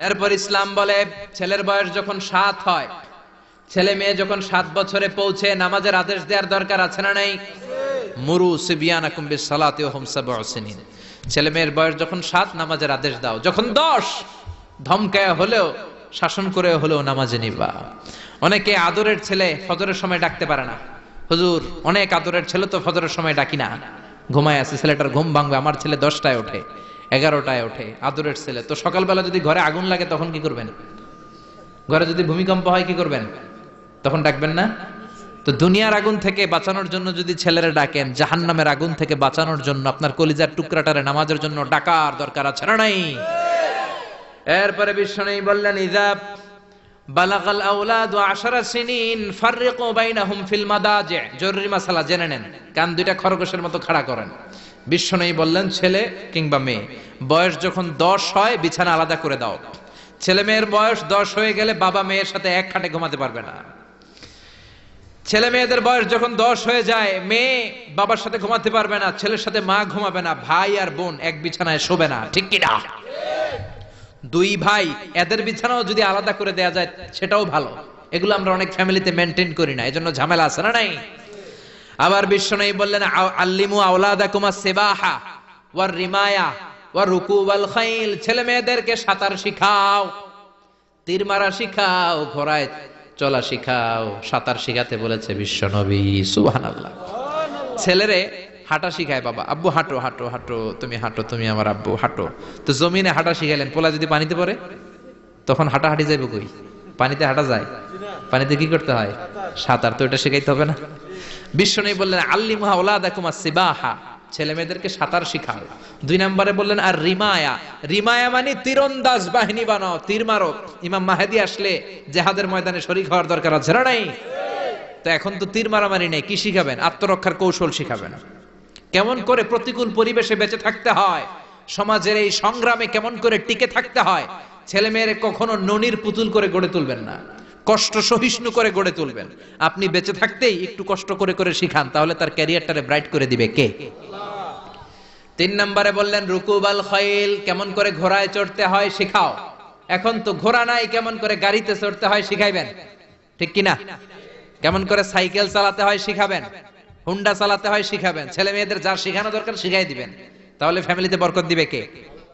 এরপর ইসলাম বলে, ছেলের বয়স যখন সাত হয়, ছেলে মেয়ে যখন সাত বছরে পৌঁছে, নামাজের আদেশ দেওয়ার দরকার আছে না নাই? মুরু সিনিন। ছেলে মেয়ের বয়স যখন সাত, নামাজের আদেশ দাও। যখন দশ, ধমকায় হলেও, শাসন করে হলেও নামাজে নিবা। অনেকে আদরের ছেলে ফজরের সময় ডাকতে পারে না। হুজুর, অনেক আদরের ছেলে তো ফজরের সময় ডাকি না। ঘুমায় আছে, ছেলেটার ঘুম ভাঙবে, আমার ছেলে দশটায় ওঠে। এগারোটায় ওঠে, আদরের ছেলে। তো সকালবেলা যদি ঘরে আগুন লাগে তখন কি করবেন? ঘরে যদি ভূমিকম্প হয় কি করবেন? তখন ডাকবেন না? তো দুনিয়ার আগুন থেকে বাঁচানোর জন্য যদি ছেলেরা ডাকেন জাহান নামের আগুন থেকে বাঁচানোর জন্য আপনার কলিজার টুকরাটারে নামাজের জন্য ডাকার দরকার আছে না নাই? এরপরে বিশ্ব নেই বললেন ইজাব বালাগাল আউলাদ আশারা সিনিন ফাররিকু বাইনাহুম ফিল মাদাজি। জরুরি মাসালা জেনে নেন। কান দুইটা খরগোশের মতো খাড়া করেন। বিশ্ব নেই বললেন, ছেলে কিংবা মেয়ে, বয়স যখন দশ হয়, বিছানা আলাদা করে দাও। ছেলে মেয়ের বয়স দশ হয়ে গেলে বাবা মেয়ের সাথে এক খাটে ঘুমাতে পারবে না। ছেলে মেয়েদের বয়স যখন দশ হয়ে যায়, মেয়ে বাবার সাথে ঘুমাতে পারবে না, ছেলের সাথে মা ঘুমাবে না, ভাই আর বোন এক বিছানায় শোবে না। ঠিক কিনা? দুই ভাই, এদের বিছানাও যদি আলাদা করে দেয়া যায়, সেটাও ভালো। এগুলো আমরা অনেক ফ্যামিলিতে মেনটেন করি না, এজন্য ঝামেলা আছে না নাই? আবার বিশ্ব নেই বললেন আল্লিমু আওলাদাকুমা সেবাহা ওয়ার রিমায়া ওয়ার রুকু ওয়াল খাইল। ছেলে মেয়েদেরকে সাঁতার শিখাও, তীর মারা শিখাও, ঘোড়ায় চলা শিখাও। সাঁতার শিখাতে বলেছে বিশ্ব নবী, সুবহানাল্লাহ। ছেলেরে হাঁটা শিখায় বাবা, আব্বু, হাঁটো হাঁটো হাঁটো, তুমি হাঁটো, তুমি আমার আব্বু, হাঁটো। তো জমিনে হাঁটা শিখাইলেন, পোলা যদি পানিতে পড়ে, তখন হাঁটা হাঁটি যাইব কই? পানিতে হাঁটা যায়? পানিতে কি করতে হয়? সাঁতার। তো এটা শেখাইতে হবে না। বিশ্ব নেই বললেন আল্লি মহাওলা দেখুমা সিবাহা। ছেলে মেয়েদেরকে সাঁতার শিখাও। দুই নম্বরে বললেন, আর রিমায়া। রিমায়া মানে তীরন্দাজ বাহিনী বানাও, তীর মারো। ইমাম মাহেদি আসলে জেহাদের ময়দানে শরিক হওয়ার দরকার আছে, না নাই? তো এখন তো তীর মারামারি নেই, কি শিখাবেন? আত্মরক্ষার কৌশল শিখাবেন। কেমন করে প্রতিকূল পরিবেশে বেঁচে থাকতে হয়, সমাজের এই সংগ্রামে কেমন করে টিকে থাকতে হয়, ছেলে মেয়েরে কখনো ননির পুতুল করে গড়ে তুলবেন না। কষ্ট সহিষ্ণু করে গড়ে তুলবেন। আপনি বেঁচে থাকতেই একটু কষ্ট করে করে শিখান, তাহলে তার ক্যারিয়ারটারে ব্রাইট করে দিবে কে? তিন নম্বরে বললেন, রুকুবাল খৈল, কেমন করে ঘোড়ায় চড়তে হয় শিখাও। এখন তো ঘোড়া নাই, কেমন করে গাড়িতে চড়তে হয় শিখাইবেন? ঠিক কিনা? কেমন করে সাইকেল চালাতে হয় শিখাবেন? হুন্ডা চালাতে হয় শিখাবেন। ছেলে মেয়েদের যা শেখানো দরকার শিখাই দিবেন। তাহলে ফ্যামিলিতে বরকত দিবে কে?